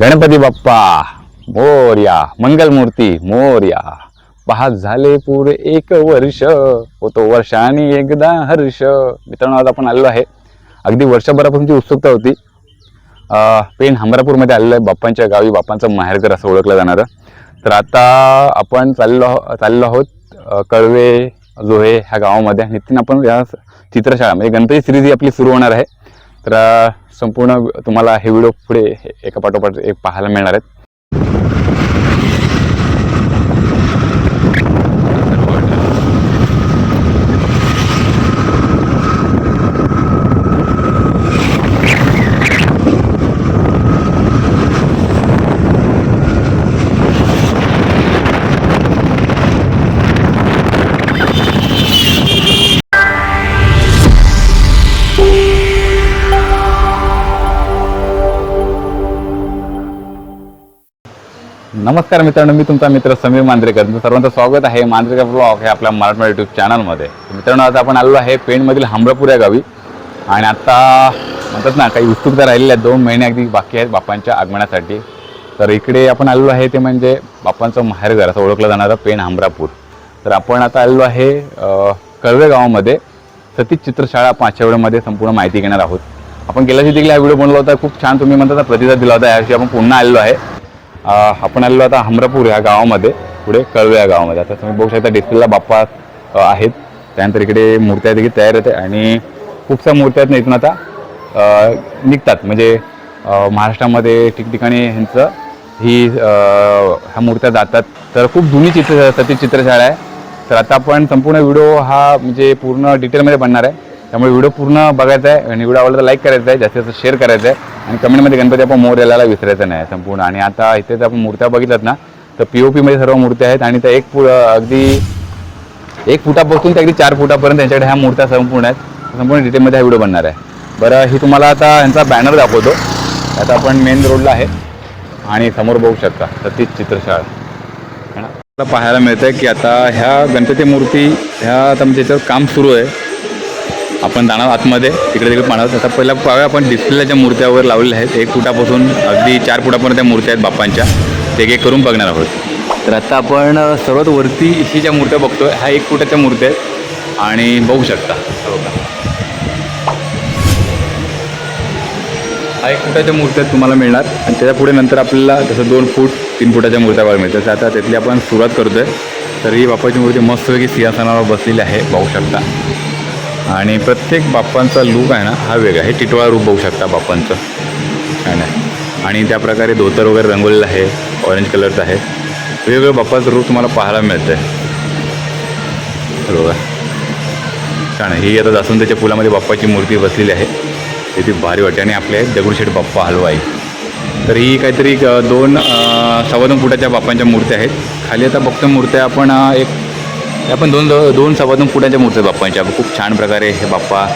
गणपती बाप्पा मोर्या मंगलमूर्ती मोर्या. पहा झाले पूर एक वर्ष होतो वर्षाने एकदा हर्ष. मित्रांनो आज आपण आलेलो आहे. अगदी वर्षभरापासूनची उत्सुकता होती. पेन पेण हमरापूरमध्ये आलेलं आहे बाप्पांच्या गावी. बाप्पांचं माहेरघर असं ओळखलं जाणारं. तर आता आपण चाललो चाललो आहोत कळवे जोहे ह्या गावामध्ये. नितीन आपण या चित्रशाळा म्हणजे गणपती सिरीज ही आपली सुरू होणार आहे. तर संपूर्ण तुम्हाला हे व्हिडिओ पुढे एका पाठोपाठ एक पाहायला मिळणार आहेत. नमस्कार मित्रांनो मी तुमचा मित्र समीर मांजरेकर सर्वांचं स्वागत आहे मांजरेकर ब्लॉग हे आपल्या मराठवाडा यूट्यूब चॅनलमध्ये मित्रांनो आज आपण आलो आहे पेणमधील हमरापूर या गावी. आणि आता म्हणतात ना काही उत्सुकता राहिलेल्या आहेत. दोन महिने अगदी बाकी आहेत बाप्पांच्या आगमनासाठी. तर इकडे आपण आलेलो आहे ते म्हणजे बाप्पांचं माहेरघर असं ओळखलं जाणारं पेण हमरापूर तर आपण आता आलेलो आहे कर्वे कळवे गावामध्ये. सतीश चित्रशाळा पाचशेवड्यामध्ये संपूर्ण माहिती घेणार आहोत. आपण गेल्याशी देखील हा व्हिडिओ बनवला होता. खूप छान तुम्ही म्हणता प्रतिसाद दिला होता. यावर्षी आपण पुन्हा आलेलो आहे. आपण आलेलो आता हमरापूर ह्या गावामध्ये पुढे कळवे या गावामध्ये. आता तुम्ही बघू शकता डिस्प्लेला बाप्पा आहेत. त्यानंतर इकडे मूर्त्या देखील तयार होते आणि खूपशा मूर्त्या आहेत ना इथून आता निघतात. म्हणजे महाराष्ट्रामध्ये ठिकठिकाणी ह्यांचं ही ह्या मूर्त्या जातात. तर खूप जुनी चित्र सती चित्रशाळा आहे. तर आता आपण संपूर्ण व्हिडिओ हा म्हणजे पूर्ण डिटेलमध्ये बनणार आहे. त्यामुळे व्हिडिओ पूर्ण बघायचा आहे आणि व्हिडिओ आवडला तर लाईक करायचा आहे जास्तीत जास्त शेअर करायचं आहे. आणि कमेंटमध्ये गणपती आपण मोर यायला विसरायचं नाही संपूर्ण. आणि आता इथे जर आपण मूर्त्या बघितल्यात ना तर पी ओ पीमध्ये सर्व मूर्त्या आहेत आणि त्या एक फु अगदी एक फुटापासून ते अगदी चार फुटापर्यंत त्यांच्याकडे ह्या मूर्त्या संपूर्ण आहेत. संपूर्ण डिटेलमध्ये हा व्हिडिओ बनणार आहे. बरं ही तुम्हाला आता यांचा बॅनर दाखवतो. आता आपण मेन रोडला आहे आणि समोर बघू शकता. तर तीच चित्रशाळा आपल्याला पाहायला मिळतं की आता ह्या गणपती मूर्ती ह्या आता म्हणजे त्याच्यावर काम सुरू आहे. आपण जाणार आतमध्ये तिकडे तिकडे पाहणार आता पहिला पाहूया आपण डिस्प्लेला ज्या लावलेल्या आहेत एक फुटापासून अगदी चार फुटापर्यंत त्या मूर्त्या आहेत बाप्पांच्या. ते एक एक करून बघणार आहोत. तर आता आपण सर्वात वरती ही ज्या मूर्त्या बघतोय ह्या एक फुटाच्या मूर्त्या आहेत. आणि बघू शकता. हा एक फुटाच्या मूर्त्या तुम्हाला मिळणार. आणि त्याच्या पुढे नंतर आपल्याला जसं दोन फूट तीन फुटाच्या मूर्त्या बघायला मिळतात. तर आता त्यातली आपण सुरुवात करतो आहे तर ही बाप्पाची मूर्ती मस्तपैकी सिंहासनावर बसलेली आहे. बघू शकता. आणि प्रत्येक बाप्पांचा लूक आहे ना हा वेगळा आहे. टिटवाळा रूप बघू शकता बाप्पांचं. आहे ना? आणि त्या प्रकारे धोतर वगैरे रंगवलेलं आहे ऑरेंज कलरचं आहे. वेगवेगळं बाप्पाचं रूप तुम्हाला पाहायला मिळतं आहे बरोबर छान ही आता जास्वंदाच्या फुलामध्ये बाप्पाची मूर्ती बसलेली आहे. ती भारी वाटते. आणि आपले आहेत दगडूशेठ बाप्पा हलवाई. तर ही काहीतरी दोन सव्वा दोन फुटाच्या बाप्पांच्या मूर्त्या आहेत. खाली आता बघतो मूर्त्या आपण एक या आपण दोन दोन सभातून फुटांच्या मूर्ती आहेत बाप्पांच्या. खूप छान प्रकारे हे बाप्पा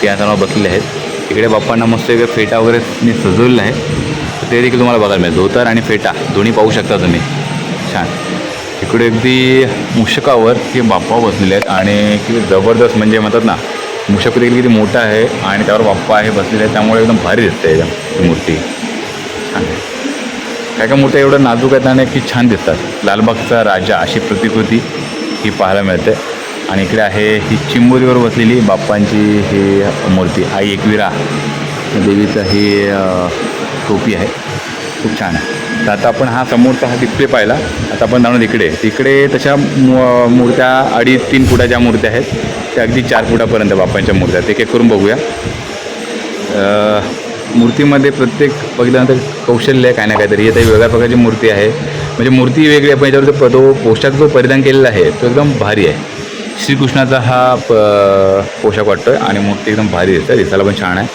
सिंहासनावर बसलेले आहेत. इकडे बाप्पांना मस्त एक फेटा वगैरे मी सजवलेला आहे. तर ते देखील तुम्हाला बघायला मिळेल. धोतर आणि फेटा दोन्ही पाहू शकता तुम्ही. छान. इकडे अगदी मुशकावर हे बाप्पा बसलेले आहेत आणि किती जबरदस्त म्हणजे म्हणतात ना मुशक देखील किती मोठा आहे आणि त्यावर बाप्पा आहे बसलेले आहेत. त्यामुळे एकदम भारी दिसते एकदम ही मूर्ती. छान काय काय मूर्त्या एवढं नाजूक आहेत आणि की छान दिसतात. लालबागचा राजा अशी प्रतिकृती. ही पाहायला मिळते. आणि इकडे आहे ही चिंबोरीवर बसलेली बाप्पांची ही मूर्ती आई एकविरा. देवीचं ही टोपी आहे. खूप छान आहे. तर आता आपण हा समोरचा हा डिस्प्ले पाहिला. आता आपण जाणून इकडे. तिकडे तशा मूर्त्या अडीच तीन फुटाच्या मूर्त्या आहेत. त्या अगदी चार फुटापर्यंत बाप्पांच्या मूर्त्या आहेत. एक एक करून बघूया. मूर्तीमध्ये प्रत्येक बघितल्यानंतर कौशल्य आहे काय ना काहीतरी. ही आता वेगळ्या प्रकारची मूर्ती आहे. म्हणजे मूर्ती वेगळी आहे पण याच्यावर जो तो पोशाख जो परिधान केलेला आहे तो एकदम भारी आहे. श्रीकृष्णाचा हा प पोशाख वाटतो आहे आणि मूर्ती एकदम भारी दिसते दिसायला पण छान आहे.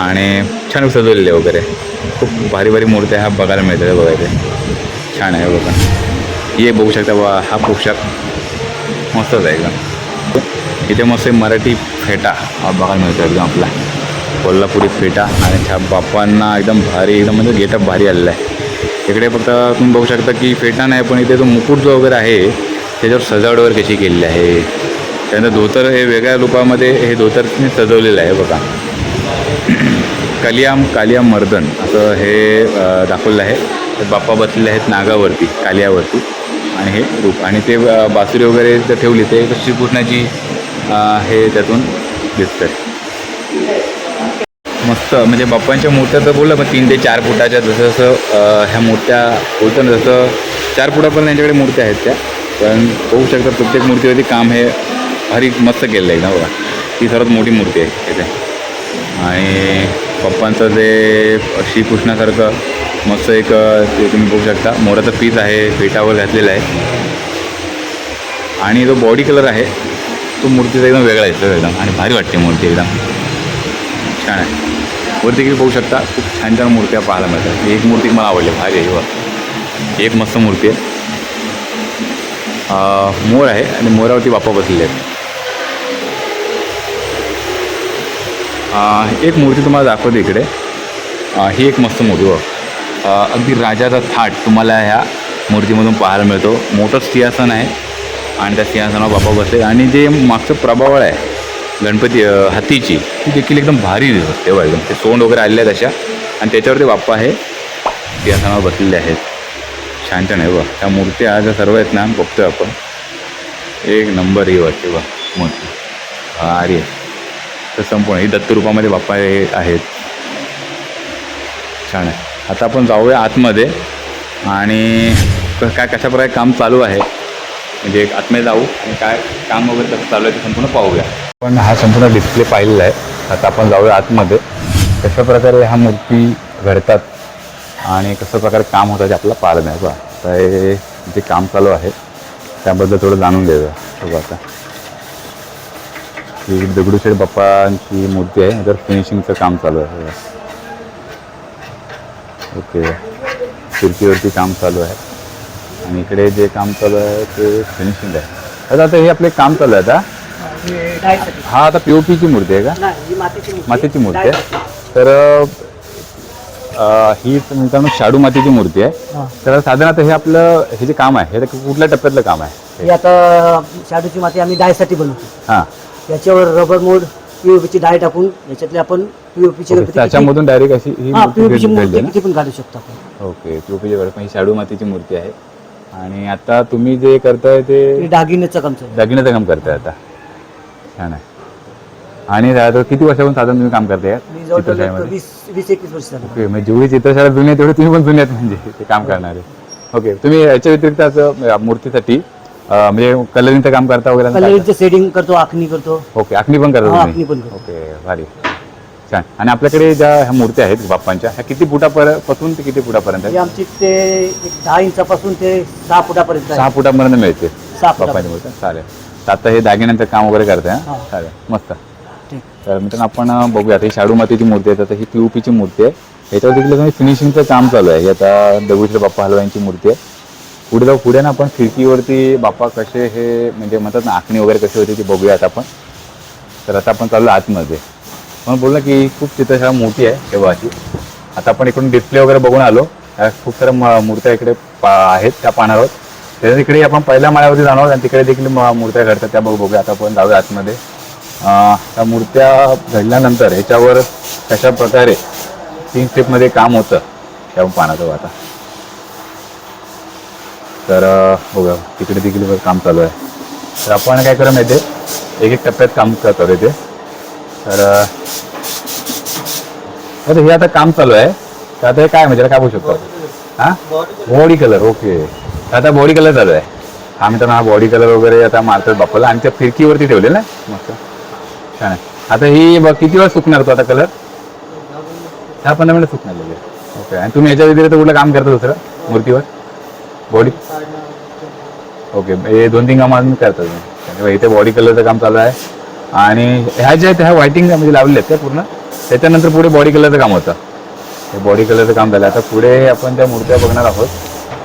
आणि छान सजवलेली आहे वगैरे. खूप भारी भारी मूर्त्या ह्या बघायला मिळतात बघायचे छान आहे बघा. हे बघू शकता बा हा पोशाख मस्तच आहे एकदम. इथे मस्त मराठी फेटा हा बघायला मिळतो एकदम आपला. कोल्हापुरी फेटा आणि त्या बाप्पांना एकदम भारी एकदम म्हणजे गेटअप भारी आलेला आहे. इकडे फक्त तुम्ही बघू शकता की फेटा नाही पण इथे जो मुकुट जो वगैरे आहे त्याच्यावर सजावटवर कशी केलेली आहे. त्यानंतर धोतर हे वेगळ्या रूपामध्ये हे धोतरने सजवलेलं आहे बघा. कलियाम कालियाम मर्दन असं हे दाखवलेलं आहे. तर बाप्पा बसलेले आहेत नागावरती कालियावरती. आणि हे रूप आणि ते बासुरी वगैरे जर ठेवली ते श्रीकृष्णाची हे त्यातून दिसतं मस्त. म्हणजे बाप्पांच्या मूर्त्या तर बोललं पण तीन ते चार फुटाच्या जसं जसं ह्या मूर्त्या होतं ना जसं चार फुटापर्यंत यांच्याकडे मूर्त्या आहेत त्या. पण बघू शकतात प्रत्येक मूर्तीवरती काम हे भारी मस्त केलेलं आहे एकदम बघा. ती सर्वात मोठी मूर्ती आहे इथे. आणि पप्पांचं जे श्रीकृष्णासारखं मस्त एक ते तुम्ही बघू शकता. मोराचं पीस आहे पेटावर घातलेलं आहे. आणि जो बॉडी कलर आहे तो मूर्तीचा एकदम वेगळा आहे एकदम. आणि भारी वाटते मूर्ती एकदम. छान आहे. वरती देखील बघू शकता खूप छान छान मूर्त्या पाहायला मिळतात. एक मूर्ती मला आवडली भारी आहे ही एक मस्त मूर्ती आहे. मोर आहे आणि मोरावरती बाप्पा बसलेले आहेत. एक मूर्ती तुम्हाला दाखवते इकडे. ही एक मस्त मूर्ती बघ. अगदी राजाचा थाट तुम्हाला ह्या मूर्तीमधून पाहायला मिळतो. मोठं सिंहासन आहे आणि त्या सिंहासनावर बाप्पा बसले आणि जे मागचं प्रभावळ आहे गणपती हत्तीची. हातीची ती देखील एकदम भारी दिसते तेव्हा एकदम. ते सोंड वगैरे आलेले आहेत अशा. आणि त्याच्यावरती बाप्पा आहे सिंहासनावर बसलेले आहेत. छान छान आहे बघ. त्या मूर्त्या ज्या सर्व आहेत ना बघतोय आपण. एक नंबर ही वाटते बघ मूर्ती. भारी आहे. तर संपूर्ण ही दत्तरूपामध्ये बाप्पा हे आहेत. छान आहे. आता आपण जाऊया आतमध्ये. आणि काय कशा प्रकारे काम चालू आहे? म्हणजे एक आतमध्ये जाऊ आणि काय काम वगैरे कसं चालू आहे ते संपूर्ण पाहूया. पण हा संपूर्ण डिस्प्ले पाहिलेला आहे. आता आपण जाऊया आतमध्ये. कशा प्रकारे ह्या मूर्ती घडतात आणि कसं प्रकारे काम होतं ते आपल्याला पाहिलं नाही. बा तर हे जे काम चालू आहे त्याबद्दल थोडं जाणून घेऊया. बघा आता. ही दगडूशेठ बाप्पांची मूर्ती आहे. त्याच्यावर फिनिशिंगचं काम चालू आहे. ओके. खिडकीवरती काम चालू आहे. आणि इकडे जे काम चालू आहे ते फिनिशिंग आहे आता आता हे आपले काम चालू आहे आता हे. हा आता पी ओ पीची मूर्ती आहे का ही मातीची मूर्ती. आहे. तर अ, ही मित्रांनो शाडू मातीची मूर्ती आहे. तर साधारणतः हे आपलं हे जे काम आहे हे कुठल्या टप्प्यातलं काम आहे ही आता शाडूची माती आम्ही डायसाठी बनवतो हां याच्यावर रबर मोड पीओपीची डाय टाकून याच्यातले आपण पीओपीची ओके, त्याच्यामधून डायरेक्ट अशी ही हा मूर्ती पीओपीची घडली ना पण काढू शकतो आपण ओके पीओपीच्या वेळेस ही शाडू मातीची मूर्ती आहे आणि आता तुम्ही जे करताय ते दागिन्याचं काम चालू. दागिन्याचं काम करताय आता. छान आहे. आणि आता किती वर्षापासून साधारण तुम्ही काम करताय मी जवळजवळ एक चित्रशाळेमध्ये? वीस वीस एकवीस वर्ष झालं. ओके म्हणजे जेवढी चित्रशाळा जुनी आहे तेवढी तुम्ही पण जुनी आहेत म्हणजे ते काम करणारे. ओके तुम्ही याच्या व्यतिरिक्त असं अं, मूर्तीसाठी अं, म्हणजे कलरिंगचं काम करता वगैरे सेटिंग करतो आखणी करतो. ओके आखणी पण करता हा, तुम्ही? आखणी पण करतो. ओके भारी. छान. आणि आपल्याकडे ज्या ह्या मूर्त्या आहेत बाप्पांच्या ह्या किती फुटापर्यंत पासून ते किती फुटापर्यंत आहेत? आमची ते एक दहा इंचापासून ते सहा फुटापर्यंत आहे. सहा फुटापर्यंत मिळते. सहा बाप्पांची फुटापर्यंत चालेल. तर आता हे दागिन्यांचं काम वगैरे करताय हा? हा. चालेल. मस्त. ठीक. तर मित्रांनो आपण अं, बघूया आता ही शाडू मातीची मूर्ती आहे. आता ही पीओपीची मूर्ती आहे. याच्यावर देखील फिनिशिंगचं काम चालू आहे. ही आता दगडूशेठ बाप्पा हलवाईंची मूर्ती आहे. पुढे जाऊ पुढे ना आपण खिडकीवरती बाप्पा कसे हे म्हणजे म्हणतात ना आखणी वगैरे कशी होती ती बघूयात आपण. तर आता आपण चाललो आतमध्ये. म्हणून बोललं की खूप चित्रशाळा मोठी आहे देवाची. आता आपण इकडून डिस्प्ले वगैरे बघून आलो. त्या खूप साऱ्या म- मूर्त्या इकडे पा आहेत त्या पाहणार आहोत. त्याच्या तिकडे आपण पहिल्या माळ्यावरती जाणार आणि तिकडे देखील म- मूर्त्या घडतात त्या बघू बघूया. आता आपण जाऊया आतमध्ये. त्या मूर्त्या घडल्यानंतर ह्याच्यावर कशा प्रकारे तीन स्टेपमध्ये काम होतं ते आपण पाहणार आहोत आता. तर बघा तिकडे देखील काम चालू आहे. तर आपण काय करू माहिती एक एक टप्प्यात काम करतो इथे. तर अं, हे आता काम चालू आहे. तर आता हे काय म्हणजे काय बघू शकतो हा? बॉडी कलर ओके आता बॉडी कलर चालू आहे. हा मित्रांनो हा बॉडी कलर वगैरे आता मारतात बापाला आणि त्या फिरकीवरती ठेवले ना मस्त. छान आहे. आता ही बघ किती वेळ सुकणार तो आता कलर दहा पंधरा मिनिट सुकणार लगेच. ओके आणि तुम्ही याच्या व्यतिरिक्त कुठलं काम करता दुसरं? मूर्तीवर? बॉडी ओके हे दोन तीन कामं अजून करता तुम्ही. इथे बॉडी कलरचं काम चालू आहे. आणि ह्या ज्या आहेत ह्या व्हायटिंग म्हणजे लावलेल्या आहेत त्या पूर्ण? त्याच्यानंतर पुढे बॉडी कलरचं काम होतं. हे बॉडी कलरचं काम झालं. आता पुढे आपण त्या मूर्त्या बघणार आहोत.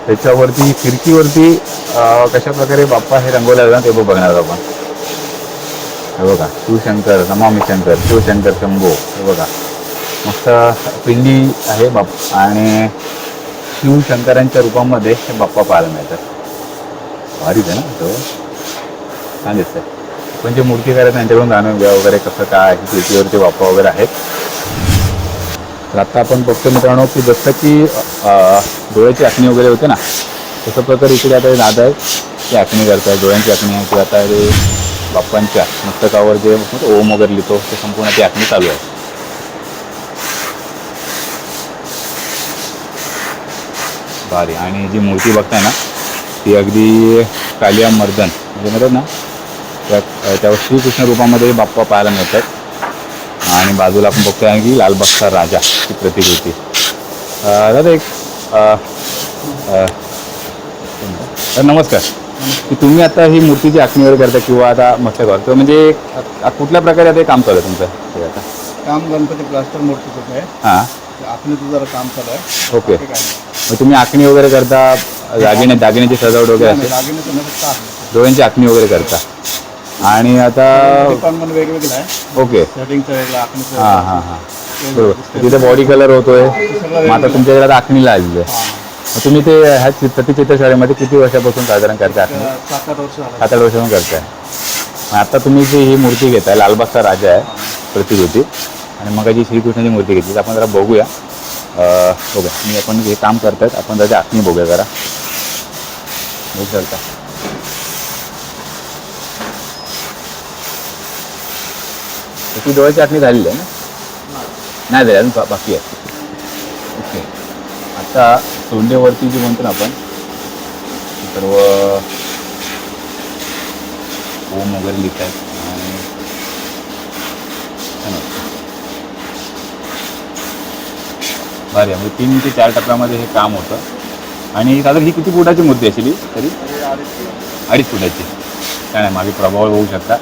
त्याच्यावरती खिडकीवरती कशा प्रकारे बाप्पा हे रंगवलं जातं ते बघणार आहोत आपण. हे बघा शिवशंकर नमामी शंकर शिवशंकर शंभो हे बघा. मस्त पिंडी आहे बाप आणि शिवशंकरांच्या रूपामध्ये हे बाप्पा पाहायला मिळतात. भारीच आहे ना तो. छान दिसतंय. पण जे मूर्ती करत त्यांच्याकडून जाणून घ्या वगैरे कसं काय शेतीवरचे बाप्पा वगैरे आहेत. तर आता आपण बघतो मित्रांनो की जसं की डोळ्याची आखणी वगैरे होते ना तसं प्रकारे इकडे आता हे दादा आहेत ते आखणी करतात डोळ्यांची आखणी आहे किंवा आता ते बाप्पांच्या मस्तकावर जे ओम वगैरे लिहितो ते संपूर्ण ती आखणी चालू आहे. भारी. आणि जी मूर्ती बघताय ना ती अगदी कालिया मर्दन म्हणजे म्हणतात ना त्यावर श्रीकृष्ण रूपामध्ये बाप्पा पाहायला मिळतात. आणि बाजूला आपण बघतोय की लालबागचा राजा ही प्रतिकृती. दादा एक तर नमस्कार. की तुम्ही आता ही मूर्तीची आखणी वगैरे करता किंवा आता मस्त करतो म्हणजे कुठल्या प्रकारे आता काम चालू आहे तुमचं आता. काम गणपती प्लास्टर मूर्तीचं आहे? हां. आपलं जरा काम चालू आहे. ओके. मग तुम्ही आखणी वगैरे करता दागिने दागिन्याची सजावट वगैरे आपलं. डोळ्यांची आखणी वगैरे करता. आणि आता डिपार्टमेंट वेगवेगळं आहे. ओके सेटिंगचं वेगळं आखणीचं हां हां हां. बरोबर. तिथे बॉडी कलर होतोय. मग आता तुमच्याकडे आता आखणीला आलेलं आहे. मग तुम्ही ते ह्या चित- सतीचित्र शाळेमध्ये किती वर्षापासून साधारण करता आखणी? सात आठ वर्ष झालं. सात आठ वर्षापासून करताय. मग आता तुम्ही जी ही मूर्ती घेताय लालबागचा राजा आहे प्रतिकृती आणि मग जी श्रीकृष्णाची मूर्ती घेतली. आपण जरा बघूया. अं, बघूया मी आपण हे काम करतायत. आपण त्याची आखणी बघूया जरा. बघू शकता ती डोळ्याची आखणी झालेली आहे ना? नाही झाली अजून बाकी आहे. ओके. आता तोंडेवरती जी म्हणतो ना आपण सर्व ओम वगैरे लिहित आहेत. आणि छान भारी म्हणजे तीन ते चार टप्प्यामध्ये हे काम होतं. आणि साधारण ही किती फुटाची मूर्ती असेल तरी? अडीच फुटाची. काय नाही मागे प्रभाव होऊ शकता.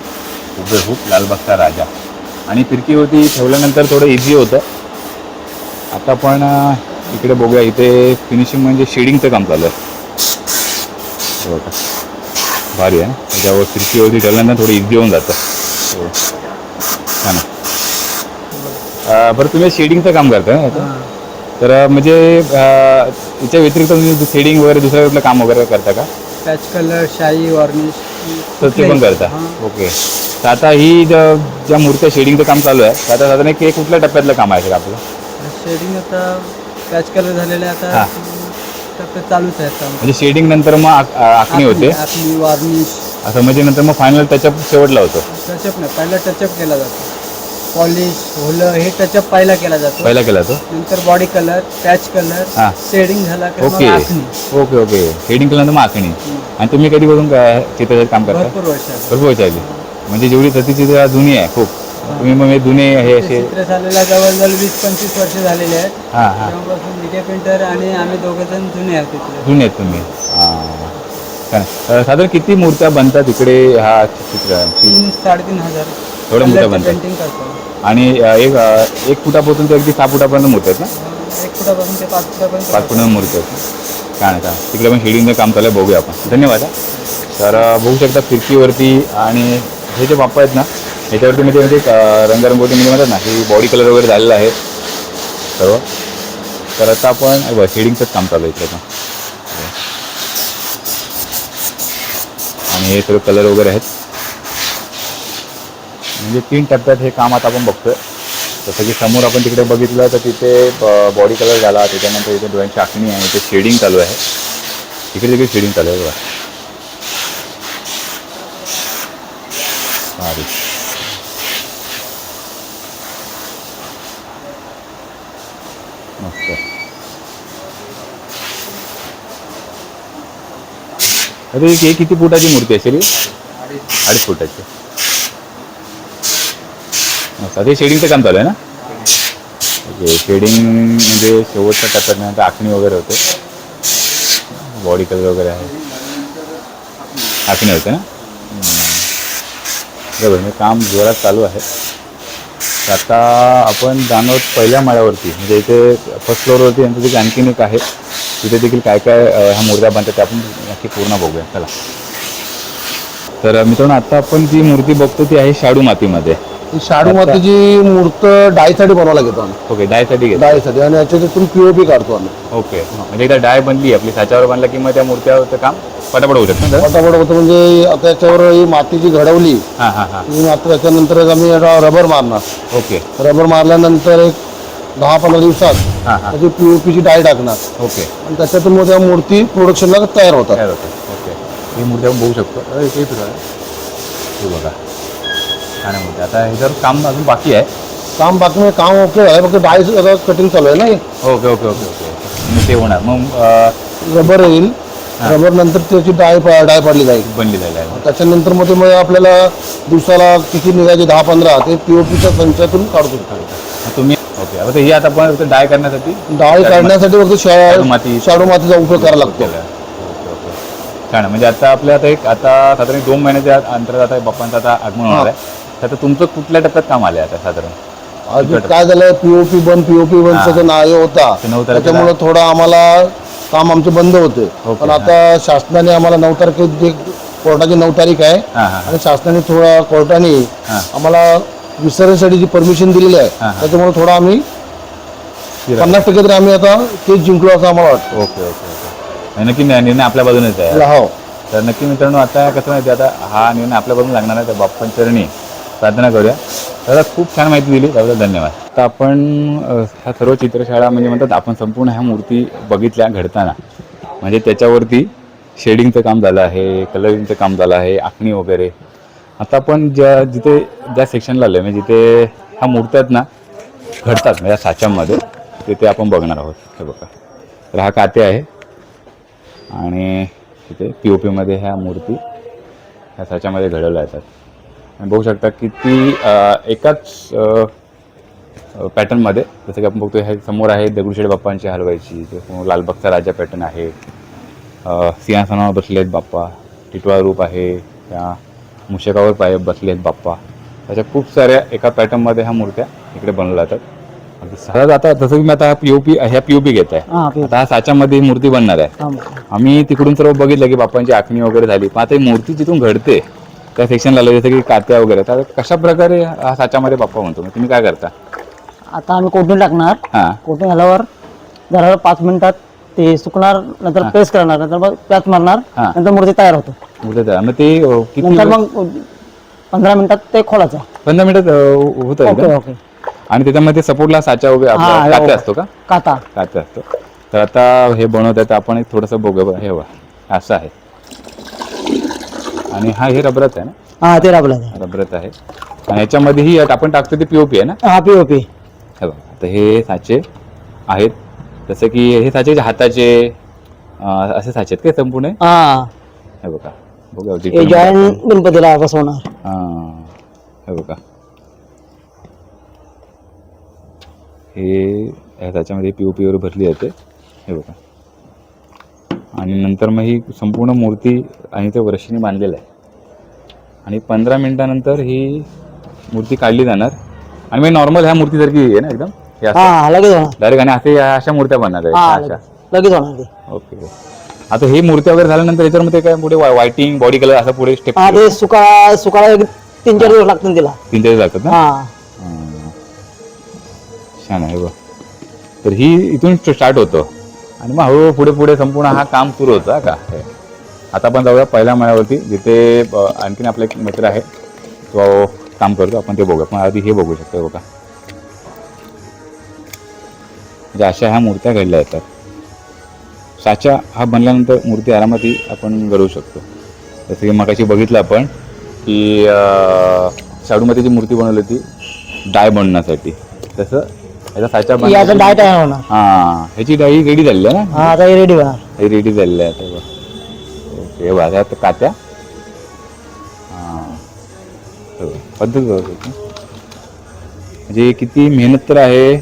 उभे हुप लालबागचा राजा. आणि फिरकीवरती ठेवल्यानंतर थोडं इझी होतं. आता आपण अं, इकडे बघूया इथे फिनिशिंग म्हणजे शेडिंगचं काम चालू आहे. हे बघा भारी आहे ना? त्याच्यावर खिडकीवरती ठेवल्यानंतर थोडं इझी होऊन जातं. हो. छान बरं तुम्ही शेडिंगचं काम करता ना याचं? तर म्हणजे याच्या व्यतिरिक्त तुम्ही शेडिंग वगैरे दुसऱ्या कुठलं काम वगैरे करता का? पॅच कलर शाई वॉर्निश तर ते पण करता. ओके तर आता ही ज्या मूर्त्या शेडिंगचं काम चालू आहे तर आता साधारण एक कुठल्या टप्प्यातलं काम आहे का आपलं? शेडिंग आता पॅच कलर झालेले हा. आता चालूच आहे आता म्हणजे शेडिंग नंतर मग आक- आखणी होते? वॉर्निश असं म्हणजे नंतर मग फायनल त्याच्या शेवटला होतो. टचअप नाही पहिला टचअप केला जातो. पॉलिश होलं हे टचअप पहिला केला जातो. पहिला केला तो नंतर बॉडी कलर पॅच कलर हा. शेडिंग झाला की मग ओके आखणी. ओके ओके शेडिंग केल्यानंतर मग आखणी. आणि तुम्ही कधीपासून काय चित्राचं काम करता? भरपूर वर्ष. भरपूर म्हणजे जेवढी सतीचित्र जुनी आहे खूप. तुम्ही मग हे जुने हे असे चित्र झालेला जवळजवळ वीस पंचवीस वर्ष झालेले आहेत. हां हां. तेव्हापासून विजय पेंटर आणि आम्ही दोघं जण जुने आहोत तिथे. जुने आहेत तुम्ही. हां. काय नाही. अं, साधारण किती मूर्त्या बनतात इकडे हा चित्र? तीन साडेतीन हजार. एवढ्या मूर्त्या बनतात. पेंटिंग करतो. आणि एक एक फुटापासून ते अगदी सहा फुटापर्यंत मूर्ती आहेत ना? एक फुटापासून ते पाच फुटापर्यंत. पाच फुटापर्यंत मूर्ती आहेत. काय नाही. तिकडे पण शेडिंगचं काम चालू आहे बघूया आपण. धन्यवाद. तर बघू शकता फिरकीवरती आणि हे जे बाप्पा आहेत ना ह्याच्यावरती म्हणजे म्हणजे रंगरंगोटी म्हणजे म्हणतात ना ही बॉडी कलर वगैरे झालेलं आहे. सर्व. तर आता आपण शेडिंगचंच काम चालू आहे इकडे पण. आणि हे सर्व कलर वगैरे आहेत. म्हणजे तीन टप्प्यात हे काम आता आपण बघतोय. जसं की समोर आपण तिकडे बघितलं तर तिथे बॉडी कलर झाला त्याच्यानंतर इथे डोळ्यांची आखणी आहे इथे शेडिंग चालू आहे. इकडे तिकडे शेडिंग चालू आहे बघा. मस्त. अरे हे किती फुटाची मूर्ती असेल? अडीच फुटाची. मस्त ते शेडिंगचं काम चालू आहे ना? ओके शेडिंग म्हणजे शेवटच्या टप्प्यात आखणी वगैरे होते. बॉडी कलर वगैरे आहे. आखणी होते ना? बरोबर म्हणजे काम जोरात चालू आहे. तर आता आपण जाणवत पहिल्या माळ्यावरती म्हणजे इथे फर्स्ट फ्लोअरवरती यांचं देखील आणखीन एक आहे. तिथे देखील काय काय ह्या मूर्त्या बनतात त्या आपण नक्की पूर्ण बघूया. चला. तर मित्रांनो आता आपण जी मूर्ती बघतो ती आहे शाडू मातीमध्ये. शाडू मातीची मूर्त डायसाठी बनवायला घेतो आम्ही. ओके डायसाठी घेतो. डायसाठी. आणि याच्यातून पीओपी काढतो आम्ही. ओके. म्हणजे एकदा डाय बनली आपली साच्यावर बनला की मग त्या मूर्त्यावरचं काम पटापट होऊ शकतं पटापट होतं म्हणजे आता याच्यावर ही मातीची घडवली हां हां हां. ही माती त्याच्यानंतर आम्ही रबर मारणार. ओके. रबर मारल्यानंतर एक दहा पंधरा दिवसात हां हां. त्याची पीओपीची डाय टाकणार. ओके. आणि त्याच्यातून मग त्या मूर्ती प्रोडक्शनला तयार होतात. ओके. ही मूर्ती आपण बघू शकतो. हे बघा. मूर्ती आता ह्याच्यावर काम अजून बाकी आहे. काम बाकी म्हणजे काम ओके आहे फक्त डाय आता कटिंग चालू आहे ना ओके ओके ओके ओके. मग ते होणार. मग अं, रबर येईल. रबर नंतर त्याची डाय डाय पाडली जाईल. बनली जाईल आहे. त्याच्यानंतर मग ते मग आपल्याला दिवसाला किती निघायचे? दहा पंधरा. ते पीओपीच्या संचातून काढतो. मग तुम्ही ओके. आता ही आता आपण डाय करण्यासाठी? डाळ काढण्यासाठी फक्त शाडू माती. शाडू मातीचा उपयोग करावा लागतो. केलं. Okay okay. छान आहे. म्हणजे आता आपल्या आता एक आता साधारण दोन महिन्याच्या अंतरात आता बाप्पांचं आता आगमन होणार आहे. आता तुमचं कुठल्या टप्प्यात काम आलं आता साधारण? अजून काय झालं? पीओपी बंद पीओपी बंद. त्याचं नाव होता. नऊ तारखेला- त्याच्यामुळे थोडं आम्हाला काम आमचे बंद होते. ओके, पण आता शासनाने आम्हाला नऊ तारखे जे कोर्टाची नऊ तारीख आहे हां हां. आणि शासनाने थोडा कोर्टाने हां. आम्हाला विसर्जनसाठी जी परमिशन दिलेली आहे हां. त्याच्यामुळे थोडं आम्ही फिरा. पन्नास टक्के तरी आम्ही आता ते जिंकलो असं आम्हाला वाटतं. Okay okay okay. आणि नक्की निर्णय निर्णय आपल्या बाजूनेच आहे. हो. तर नक्की मित्रांनो आता कसं माहिती आता हा निर्णय आपल्या बाजून लागणार आहे तर बाप्पांचरणी प्रार्थना करूया. दादा खूप छान माहिती दिली. त्याबद्दल धन्यवाद. तर आपण ह्या सर्व चित्रशाळा म्हणजे म्हणतात आपण संपूर्ण ह्या मूर्ती बघितल्या घडताना. म्हणजे त्याच्यावरती शेडिंगचं काम झालं आहे कलरिंगचं काम झालं आहे आखणी वगैरे. आता आपण ज्या जिथे ज्या सेक्शनला आलो म्हणजे जिथे ह्या मूर्त्या आहेत ना घडतात म्हणजे या साच्यामध्ये तिथे आपण बघणार आहोत. हे बघा. तर हा काते आहे. आणि तिथे पी ओ पीमध्ये ह्या मूर्ती ह्या साच्यामध्ये घडवल्या जातात. बघू शकता किती अ, एकाच पॅटर्नमध्ये जसं की आपण बघतो हे समोर आहे दगडूशेठ बाप्पांची हलवायची ते लालबागचा राजा पॅटर्न आहे. सिंहासनावर बसले आहेत बाप्पा. टिटवा रूप आहे. त्या मुशकावर पाय बसले आहेत बाप्पा. त्याच्या खूप साऱ्या एका पॅटर्नमध्ये ह्या मूर्त्या इकडे बनवल्या जातात. सहज आता जसं की मी आता पी ओ पी ह्या पी ओ पी घेत आहे. आता हा साच्यामध्ये मूर्ती बनणार आहे. आम्ही तिकडून सर्व बघितलं की बाप्पांची आखणी वगैरे झाली. पण आता ही मूर्ती जिथून घडते त्या सेक्शनला आलं जसं की कात्या वगैरे तर कशा प्रकारे हा साच्यामध्ये बाप्पा म्हणतो? मग तुम्ही काय करता? आता आम्ही कोटिंग टाकणार? हां. कोटिंग झाल्यावर जरा पाच मिनिटात ते सुकणार नंतर पेस्ट करणार नंतर मग प्याच मारणार हा. नंतर मूर्ती तयार होतो. मूर्ती तयार. मग ते अं, किती नंतर मग पंधरा मिनिटात ते खोलायचं. पंधरा मिनिटात अं, होतं ओके का? ओके आणि त्याच्यामध्ये सपोर्टला साचा वगैरे हा, आपला हो. कात्या असतो का? काता. कात्या असतो. तर आता हे बनवत आहे तर आपण एक थोडंसं बघा. हे असं आहे. आणि हा हे रबरच आहे ना? हा ते राबलं रबरच आहे. आणि याच्यामध्ये ही आपण टाकतो ते पीओपी आहे ना? हा पी ओ पी हे बघा आता हे साचे आहेत. जसं की हे साचे जे हाताचे अं, असे साचे आहेत काय संपूर्ण? हा. हे बघा. बघा हे. जॉईंट गणपतीला बसवणार हां. हे बघा. हे त्याच्यामध्ये पी ओ पीवर भरली जाते हे बघा. आणि नंतर मग ही संपूर्ण मूर्ती आणि ते वर्षीने बांधलेलं आहे. आणि पंधरा मिनिटानंतर ही मूर्ती काढली जाणार. आणि मग नॉर्मल ह्या मूर्तीसारखी आहे ना एकदम? हे असं? हा लगेच होणार. डायरेक्ट आणि असे अशा मूर्त्या बनणार हा आहेत अशा लगेच. लगेच होणार ते. ओके आता ही मूर्ती वगैरे झाल्यानंतर याच्यामध्ये काय पुढे व्हायटिंग बॉडी कलर असं पुढे स्टेप हा ते सुका सुकाळा एक तीन चार दिवस लागतील तिला. तीन चार लागतात ना? हा. हम्म. छान आहे बघ. तर ही इथून स्टार्ट होतो. आणि मग हळूहळू पुढे पुढे संपूर्ण हा काम सुरू होता का? हे. आता आपण जाऊया पहिल्या माळ्यावरती जिथे आणखीन आपला एक मित्र आहे तो काम करतो आपण ते बघूया. पण आधी हे बघू शकतो बघा. म्हणजे अशा ह्या मूर्त्या घडल्या येतात साचा हा बनल्यानंतर मूर्ती आरामात ही आपण घडवू शकतो. जसं की मगाशी बघितलं आपण की अं, शाडूमध्ये जी मूर्ती बनवली होती डाय बनण्यासाठी तसं ह्याचा साचा डाय तयार होणार. हा ह्याची डाई रेडी आहे ना? हा आता रेडी होणार. हे रेडी झालेलं आहे आता बघ. ओके बघा कात्या हां. हे बघ, पद्धत बघ. त्याची. म्हणजे किती मेहनत तर आहे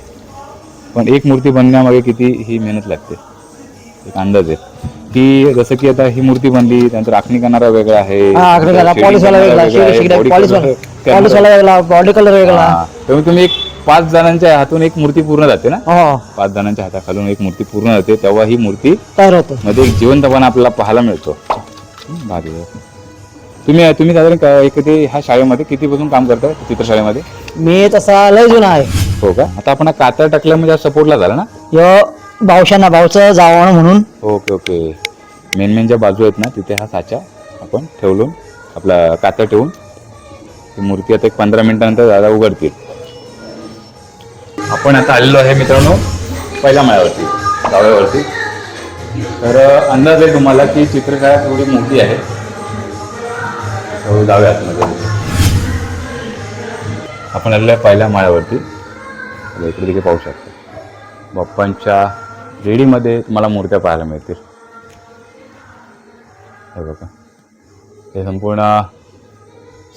पण एक मूर्ती बनण्यामागे किती ही मेहनत लागते. एक अंदाज आहे. की जसं की आता ही मूर्ती बनली त्यानंतर आखणी करणारा वेगळा आहे हा झाला पॉलिश वाला करणारा वेगळा आहे, पॉलिश वाला वेगळा. बॉडी कलर वेगळा. हा. त्यामुळे तुम्ही एक पाच जणांच्या हातून एक मूर्ती पूर्ण जाते ना? हो. पाच जणांच्या हाताखालून एक मूर्ती पूर्ण जाते तेव्हा ही मूर्ती तयार होतो. मध्ये एक जिवंतपणा आपल्याला पाहायला मिळतो. भारी आहे. तुम्ही तुम्ही साधारण का- एक ते ह्या शाळेमध्ये कितीपासून काम करताय चित्रशाळेमध्ये? मी तसा लय जुना आहे. हो का? आता आपण हा कातर टाकल्या म्हणजे सपोर्टला झाला ना? ह्यो भावशांना भावचं जावं म्हणून. Okay okay. मेन मेन ज्या बाजू आहेत ना तिथे हा साचा आपण ठेवून आपला कातर ठेवून ही मूर्ती आता एक पंधरा मिनिटानंतर दादा उघडतील. आपण आता आलेलो आहे मित्रांनो पहिल्या माळ्यावरती दाव्यावरती तर अंदाज आहे तुम्हाला की चित्रकला थोडी मोठी आहे. दाव्यात डाव्या आपण आलेलो आहे पहिल्या माळ्यावरती. इकडे देखील पाहू शकतो. बाप्पांच्या रेडीमध्ये तुम्हाला मूर्त्या पाहायला मिळतील. हे बघा. हे संपूर्ण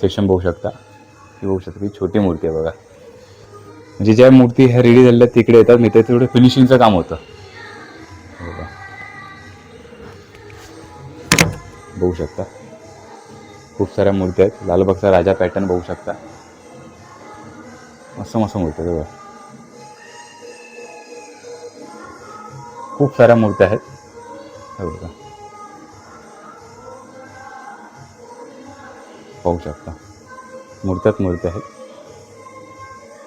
सेक्शन बघू शकता. ही बघू शकता की छोटी मूर्ती आहे बघा. म्हणजे ज्या मूर्ती ह्या रेडी झालेल्या आहेत तिकडे येतात मी तेवढं फिनिशिंगचं काम होतं. हो बघू शकता. खूप साऱ्या मूर्ती आहेत. लालबागचा राजा पॅटर्न बघू शकता. मस्त मस्त मूर्ती बघा. खूप साऱ्या मूर्त्या आहेत. बघा. पाहू शकता. मूर्त्यात मूर्त्या आहेत.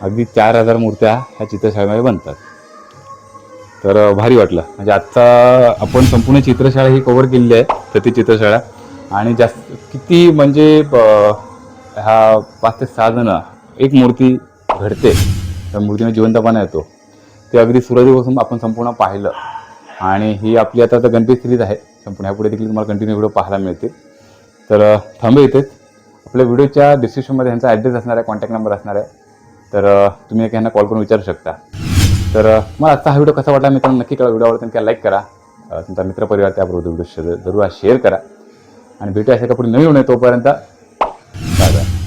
अगदी चार हजार मूर्त्या ह्या चित्रशाळेमध्ये बनतात. तर भारी वाटलं. म्हणजे आत्ता आपण संपूर्ण चित्रशाळा ही कव्हर केलेली आहे प्रति चित्रशाळा. आणि जास्त किती म्हणजे ह्या पाच ते सहा जणं एक मूर्ती घडते त्या मूर्तीने जिवंतपणा येतो. ते अगदी सुरुवातीपासून आपण संपूर्ण पाहिलं. आणि ही आपली आता तर गणपती सिरीज आहे. संपूर्ण ह्यापुढे देखील तुम्हाला कंटिन्यू व्हिडिओ पाहायला मिळतील. तर थांबे इथेच. आपल्या व्हिडिओच्या डिस्क्रिप्शनमध्ये ह्यांचा ॲड्रेस असणार आहे कॉन्टॅक्ट नंबर असणार आहे. तर तुम्ही एक यांना कॉल करून विचारू शकता. तर मला आजचा हा व्हिडिओ कसा वाटला मित्रांनो नक्की कळा व्हिडिओ आवडतो लाईक करा. तुमचा मित्रपरिवार त्याबरोबर व्हिडिओ जरूर शेअर करा. आणि भेटूया अशा का पुढे नवीन होणे तोपर्यंत. Bye bye